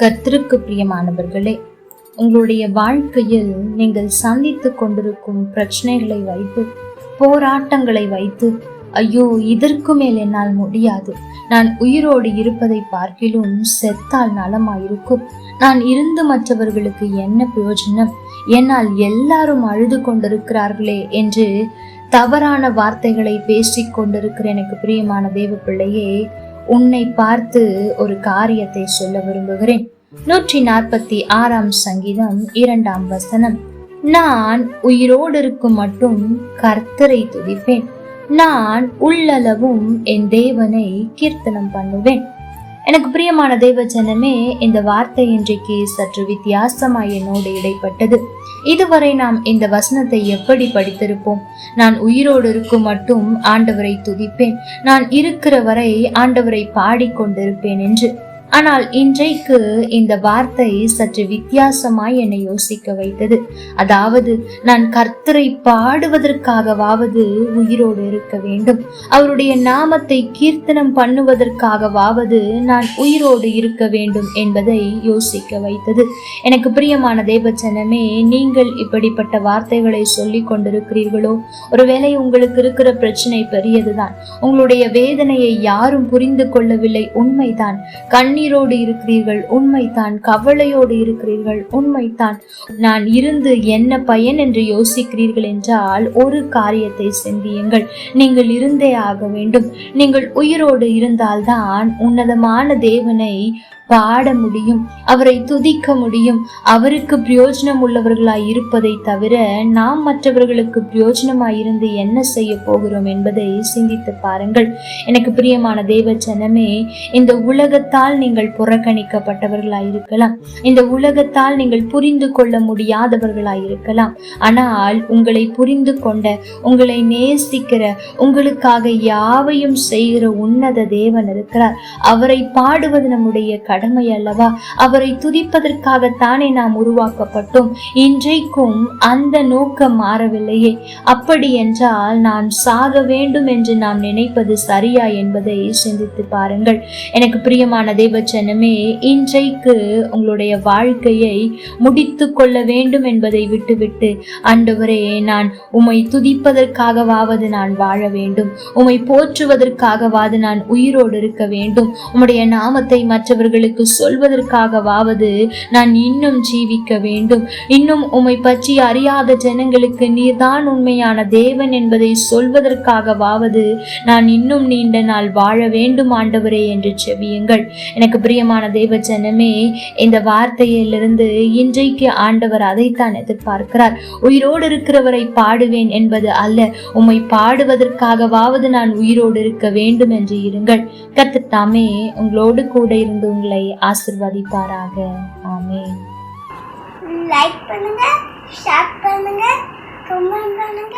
கர்த்தருக்கு பிரியமானவர்களே உங்களுடைய வாழ்க்கையில் நீங்கள் சந்தித்து கொண்டிருக்கும் பிரச்சனைகளை வைத்து போராட்டங்களை வைத்து ஐயோ இதற்கு மேல் என்னால் முடியாது. நான் உயிரோடு இருப்பதை பார்க்கிலும் செத்தால் நலமாயிருக்கும். நான் இருந்து மற்றவர்களுக்கு என்ன பிரயோஜனம்? என்னால் எல்லாரும் அழுது கொண்டிருக்கிறார்களே என்று தவறான வார்த்தைகளை பேசிக் கொண்டிருக்கிற எனக்கு பிரியமான தேவ பிள்ளையே உன்னை பார்த்து ஒரு காரியத்தை சொல்ல விரும்புகிறேன். நூற்றி நாற்பத்தி ஆறாம் சங்கீதம் இரண்டாம் வசனம். நான் உயிரோடு இருக்கும் மட்டும் கர்த்தரை துதிப்பேன். நான் உள்ளளவும் என் தேவனை கீர்த்தனம் பண்ணுவேன். எனக்கு பிரியமான தெய்வஜனமே ஜனமே இந்த வார்த்தை இன்றைக்கு சற்று வித்தியாசமாய் என்னோடு இடைப்பட்டது. இதுவரை நாம் இந்த வசனத்தை எப்படி படித்திருப்போம்? நான் உயிரோடு இருக்கும் மட்டும் ஆண்டவரை துதிப்பேன். நான் இருக்கிற வரை ஆண்டவரை பாடிக்கொண்டிருப்பேன் என்று. ஆனால் இன்றைக்கு இந்த வார்த்தை சற்று வித்தியாசமாய் என்னை யோசிக்க வைத்தது. அதாவது நான் கர்த்தரை பாடுவதற்காகவாவது உயிரோடு இருக்க வேண்டும். அவருடைய நாமத்தை கீர்த்தனம் பண்ணுவதற்காகவாவது நான் உயிரோடு இருக்க வேண்டும் என்பதை யோசிக்க வைத்தது. எனக்கு பிரியமான தேவச்சனமே நீங்கள் இப்படிப்பட்ட வார்த்தைகளை சொல்லி கொண்டிருக்கிறீர்களோ? ஒருவேளை உங்களுக்கு இருக்கிற பிரச்சனை பெரியதுதான். உங்களுடைய வேதனையை யாரும் புரிந்து கொள்ளவில்லை. உண்மைதான். கண்ணி கண்ணீரோடு இருக்கிறீர்கள். உண்மைதான். கவலையோடு இருக்கிறீர்கள். உண்மைதான். நான் இருந்து என்ன பயன் என்று யோசிக்கிறீர்கள் என்றால் ஒரு காரியத்தை சிந்தியுங்கள். நீங்கள் இருந்தே ஆக வேண்டும். நீங்கள் உயிரோடு இருந்தால்தான் உன்னதமான தேவனை பாட முடியும் அவரை துதிக்க முடியும். அவருக்கு பிரயோஜனம் உள்ளவர்களாய் இருப்பதை தவிர நாம் மற்றவர்களுக்கு பிரயோஜனமாய் இருந்து என்ன செய்ய போகிறோம் என்பதை சிந்தித்து பாருங்கள். எனக்கு பிரியமான தேவ ஜனமே இந்த உலகத்தால் நீங்கள் புறக்கணிக்கப்பட்டவர்களாய் இருக்கலாம். இந்த உலகத்தால் நீங்கள் புரிந்து கொள்ள முடியாதவர்களாய் இருக்கலாம். ஆனால் உங்களை புரிந்து கொண்ட உங்களை நேசிக்கிற உங்களுக்காக யாவையும் செய்கிற உன்னத தேவன் இருக்கிறார். அவரை பாடுவது நம்முடைய கடமை. கடமை அல்லவா? அவரை துதிப்பதற்காகத்தானே நாம் உருவாக்கப்பட்டோம். இன்றைக்கும் அந்த நோக்கம் மாறவில்லையே. அப்படி என்றால் நான் சாக வேண்டும் என்று நாம் நினைப்பது சரியா என்பதை சிந்தித்து பாருங்கள். எனக்கு பிரியமான தெய்வச்சனமே இன்றைக்கு உங்களுடைய வாழ்க்கையை முடித்து கொள்ள வேண்டும் என்பதை விட்டுவிட்டு ஆண்டவரே நான் உமை துதிப்பதற்காகவாவது நான் வாழ வேண்டும். உமை போற்றுவதற்காகவாது நான் உயிரோடு இருக்க வேண்டும். உம்முடைய நாமத்தை மற்றவர்களுக்கு உங்களுக்கு சொல்வதற்காகவாவது நான் இன்னும் ஜீவிக்க வேண்டும். இன்னும் உம்மை பற்றி அறியாத ஜனங்களுக்கு நீர்தான் உண்மையான தேவன் என்பதை சொல்வதற்காகவாவது நான் இன்னும் நீண்ட நாள் வாழ வேண்டும் ஆண்டவரே என்று செவியுங்கள். எனக்கு பிரியமான தேவ ஜனமே இந்த வார்த்தையிலிருந்து இன்றைக்கு ஆண்டவர் அதைத்தான் எதிர்பார்க்கிறார். உயிரோடு இருக்கிறவரை பாடுவேன் என்பது அல்ல. உம்மை பாடுவதற்காகவாவது நான் உயிரோடு இருக்க வேண்டும் என்று இருங்கள். கத்து தாமே உங்களோடு கூட இருந்து உங்களை ஆசிர்வதிப்பாராக ஆமே லைக் பண்ணுங்க ஷேர் பண்ணுங்க கமெண்ட் பண்ணுங்க